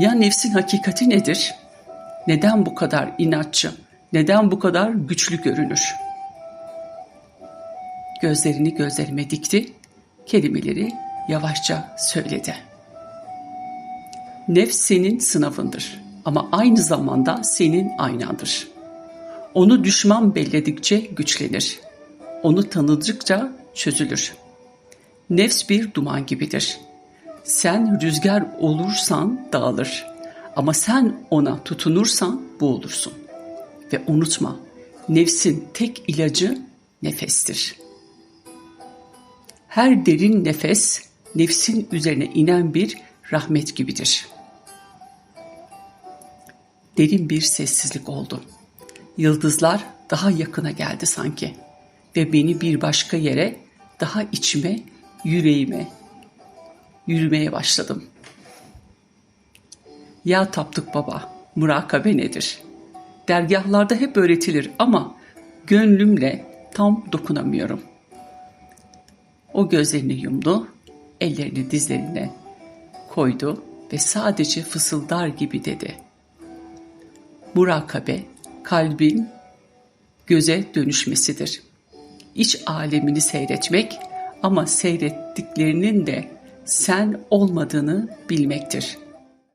Ya nefsin hakikati nedir? Neden bu kadar inatçı? Neden bu kadar güçlü görünür? Gözlerini gözlerime dikti, kelimeleri yavaşça söyledi. Nefs senin sınavındır ama aynı zamanda senin aynandır. Onu düşman belledikçe güçlenir. Onu tanıdıkça çözülür. Nefs bir duman gibidir. Sen rüzgar olursan dağılır. Ama sen ona tutunursan boğulursun. Ve unutma, nefsin tek ilacı nefestir. Her derin nefes nefsin üzerine inen bir rahmet gibidir. Derin bir sessizlik oldu. Yıldızlar daha yakına geldi sanki ve beni bir başka yere, daha içime, yüreğime yürümeye başladım. Ya taptık baba, murakabe nedir? Dergahlarda hep öğretilir ama gönlümle tam dokunamıyorum. O gözlerini yumdu, ellerini dizlerine koydu ve sadece fısıldar gibi dedi. Murakabe kalbin göze dönüşmesidir. İç alemini seyretmek ama seyrettiklerinin de sen olmadığını bilmektir.''